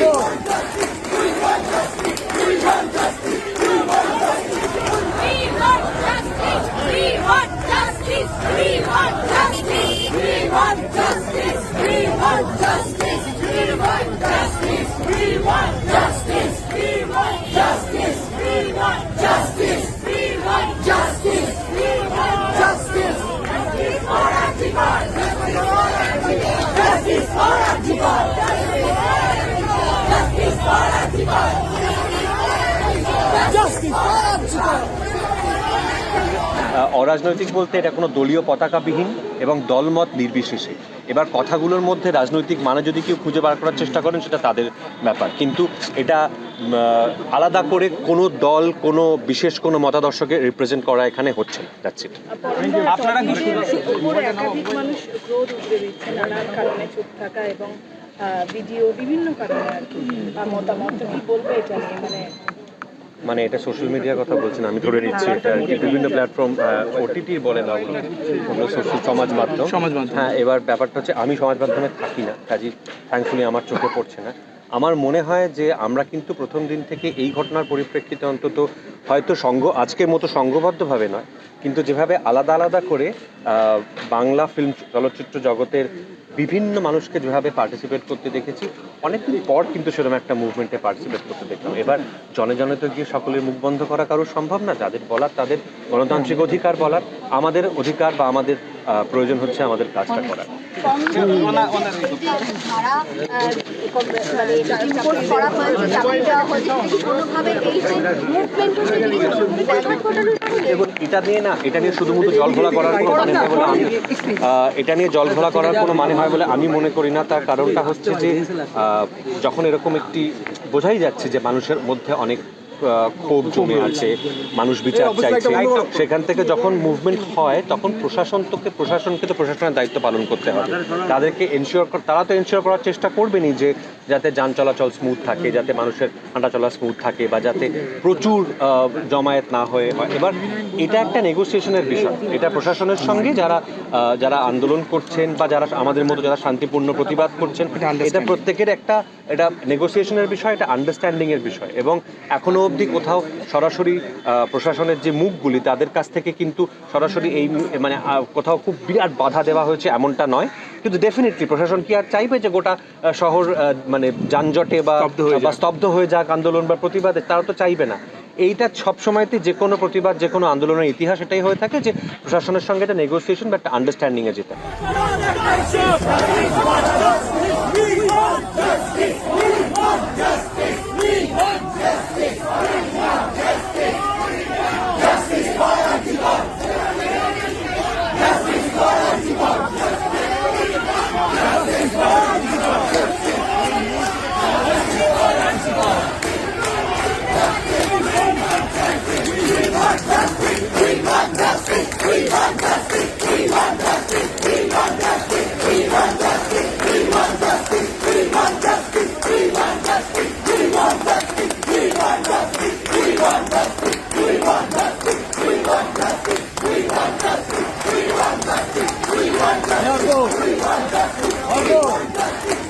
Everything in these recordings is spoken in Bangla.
go. অরাজনৈতিক বলতে এটা কোনো দলীয় পতাকাবিহীন এবং দলমত নির্বিশেষে। এবার কথাগুলোর মধ্যে রাজনৈতিক মানে যদি কেউ খুঁজে বার করার চেষ্টা করেন সেটা তাদের ব্যাপার। কিন্তু এটা আলাদা করে কোনো দল কোনো বিশেষ কোনো মতাদর্শকে রিপ্রেজেন্ট করা এখানে হচ্ছে দ্যাটস ইট আপনারা ভিডিও বিভিন্ন কারণে আর কি মতামত কি বলবে এটা নিয়ে? মানে মানে এটা সোশ্যাল মিডিয়ার কথা বলছেন আমি ধরে নিচ্ছি এটা বিভিন্ন প্ল্যাটফর্ম ওটিটি বলে না ওগুলো ওগুলো সোশ্যাল সমাজ মাধ্যম। সমাজ মাধ্যম। হ্যাঁ এবার ব্যাপারটা হচ্ছে আমি সমাজ মাধ্যমে থাকি না কাজী থ্যাঙ্কফুলি আমার চোখে পড়ছে না। আমার মনে হয় যে আমরা কিন্তু প্রথম দিন থেকে এই ঘটনার পরিপ্রেক্ষিতে অন্তত হয়তো সঙ্গ আজকের মতো সংঘবদ্ধভাবে নয় কিন্তু যেভাবে আলাদা আলাদা করে বাংলা ফিল্ম চলচ্চিত্র জগতের বিভিন্ন মানুষকে যেভাবে পার্টিসিপেট করতে দেখেছি অনেকদিন পর কিন্তু সেরকম একটা মুভমেন্টে পার্টিসিপেট করতে দেখলাম। এবার জনে জনে তো গিয়ে সকলের মুখ বন্ধ করা কারও সম্ভব না যাদের বলার তাদের গণতান্ত্রিক অধিকার বলার আমাদের অধিকার বা আমাদের প্রয়োজন হচ্ছে আমাদের কাজটা করার। মানে করা হয়েছে চাপিয়ে দেওয়া হয়েছে সেটা কি কোনোভাবে এই যে মুভমেন্টের যে জিনিসটা ব্যাঘাত ঘটানোর জন্য দেখুন এটা নিয়ে না এটা নিয়ে শুধুমাত্র জল ঘোলা করার কোনো মানে হয় বলে আমি এটা নিয়ে জল ঘোলা করার কোনো মানে হয় বলে আমি মনে করি না। তার কারণটা হচ্ছে যে যখন এরকম একটি বোঝাই যাচ্ছে যে মানুষের মধ্যে অনেক ক্ষোভ জমে আছে মানুষ বিচার চাইছে সেখান থেকে যখন মুভমেন্ট হয় তখন প্রশাসন তোকে প্রশাসনকে তো প্রশাসনের দায়িত্ব পালন করতে হবে। তাদেরকে এনশিওর তারা তো এনশিওর করার চেষ্টা করবেনই যে যাতে যান চলাচল স্মুথ থাকে যাতে মানুষের হাঁটা চলা স্মুথ থাকে বা যাতে প্রচুর জমায়েত না হয়ে হয়। এবার এটা একটা নেগোসিয়েশনের বিষয়। এটা প্রশাসনের সঙ্গে যারা যারা আন্দোলন করছেন বা যারা আমাদের মতো যারা শান্তিপূর্ণ প্রতিবাদ করছেন এটা প্রত্যেকের একটা এটা নেগোসিয়েশনের বিষয় এটা আন্ডারস্ট্যান্ডিং এর বিষয়। এবং এখনও অবধি কোথাও সরাসরি প্রশাসনের যে মুখগুলি তাদের কাছ থেকে কিন্তু সরাসরি এই মানে কোথাও খুব বিরাট বাধা দেওয়া হয়েছে এমনটা নয়। কিন্তু ডেফিনেটলি প্রশাসন কি আর চাইবে যে গোটা শহর মানে যানজটে বা স্তব্ধ হয়ে যাক? আন্দোলন বা প্রতিবাদে তারা তো চাইবে না। এইটা সবসময়তে যে কোনো প্রতিবাদ যে কোনো আন্দোলনের ইতিহাস এটাই হয়ে থাকে যে প্রশাসনের সঙ্গে একটা নেগোসিয়েশন বা একটা আন্ডারস্ট্যান্ডিংয়ে যেতে Argo! Argo!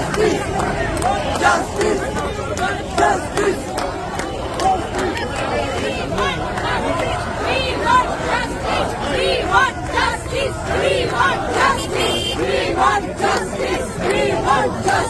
Justice! Justice! Justice! We want justice! We want justice!